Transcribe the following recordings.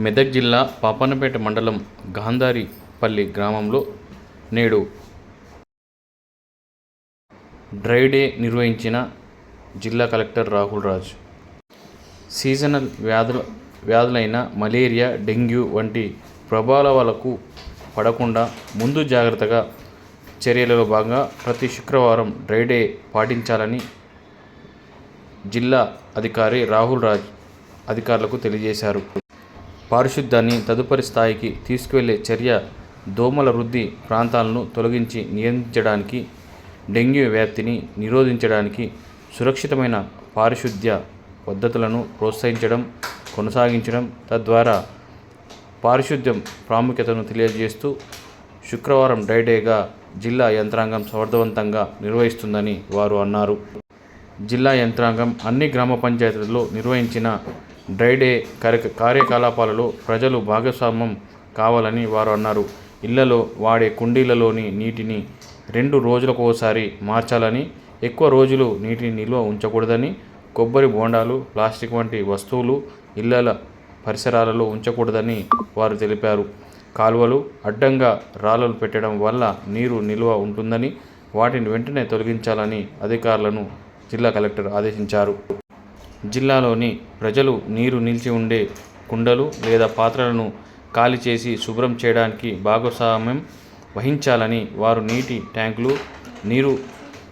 మెదక్ జిల్లా పాపన్నపేట మండలం గాంధారిపల్లి గ్రామంలో నేడు డ్రై డే నిర్వహించిన జిల్లా కలెక్టర్ రాహుల్ రాజ్. సీజనల్ వ్యాధుల వ్యాధులైన మలేరియా డెంగ్యూ వంటి ప్రభావాలకు పడకుండా ముందు జాగ్రత్తగా చర్యలలో భాగంగా ప్రతి శుక్రవారం డ్రై డే పాటించాలని జిల్లా అధికారి రాహుల్ రాజ్ అధికారులకు తెలియజేశారు. పారిశుద్ధ్యాన్ని తదుపరి స్థాయికి తీసుకువెళ్ళే చర్య దోమల వృద్ధి ప్రాంతాలను తొలగించి నియంత్రించడానికి డెంగ్యూ వ్యాప్తిని నిరోధించడానికి సురక్షితమైన పారిశుద్ధ్య పద్ధతులను ప్రోత్సహించడం కొనసాగించడం తద్వారా పారిశుద్ధ్యం ప్రాముఖ్యతను తెలియజేస్తూ శుక్రవారం డైడేగా జిల్లా యంత్రాంగం సమర్థవంతంగా నిర్వహిస్తుందని వారు అన్నారు. జిల్లా యంత్రాంగం అన్ని గ్రామ పంచాయతీల్లో నిర్వహించిన డ్రై డే కార్య కార్యకలాపాలలో ప్రజలు భాగస్వామ్యం కావాలని వారు అన్నారు. ఇళ్ళలో వాడే కుండీలలోని నీటిని రెండు రోజులకోసారి మార్చాలని ఎక్కువ రోజులు నీటిని నిల్వ ఉంచకూడదని కొబ్బరి బోండాలు ప్లాస్టిక్ వంటి వస్తువులు ఇళ్ళల పరిసరాలలో ఉంచకూడదని వారు తెలిపారు. కాలువలు అడ్డంగా రాళ్ళలు పెట్టడం వల్ల నీరు నిల్వ ఉంటుందని వాటిని వెంటనే తొలగించాలని అధికారులను జిల్లా కలెక్టర్ ఆదేశించారు. జిల్లాలోని ప్రజలు నీరు నిలిచి ఉండే కుండలు లేదా పాత్రలను ఖాళీ చేసి శుభ్రం చేయడానికి భాగస్వామ్యం వహించాలని వారు నీటి ట్యాంకులు నీరు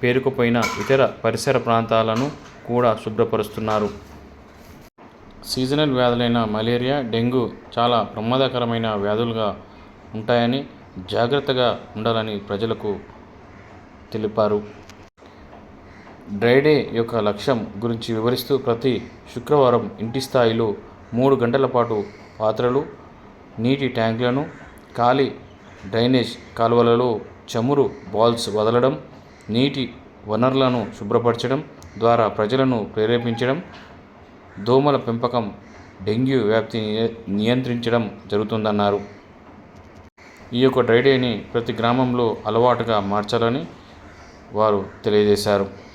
పేరుకుపోయిన ఇతర పరిసర ప్రాంతాలను కూడా శుభ్రపరుస్తున్నారు. సీజనల్ వ్యాధులైన మలేరియా డెంగ్యూ చాలా ప్రమాదకరమైన వ్యాధులుగా ఉంటాయని జాగ్రత్తగా ఉండాలని ప్రజలకు తెలిపారు. డ్రై డే యొక్క లక్ష్యం గురించి వివరిస్తూ ప్రతి శుక్రవారం ఇంటి స్థాయిలో మూడు గంటల పాటు పాత్రలు నీటి ట్యాంకులను ఖాళీ డ్రైనేజ్ కాలువలలో చమురు బాల్స్ వదలడం నీటి వనరులను శుభ్రపరచడం ద్వారా ప్రజలను ప్రేరేపించడం దోమల పెంపకం డెంగ్యూ వ్యాప్తిని నియంత్రించడం జరుగుతుందన్నారు. ఈ యొక్క డ్రైడేని ప్రతి గ్రామంలో అలవాటుగా మార్చాలని వారు తెలియజేశారు.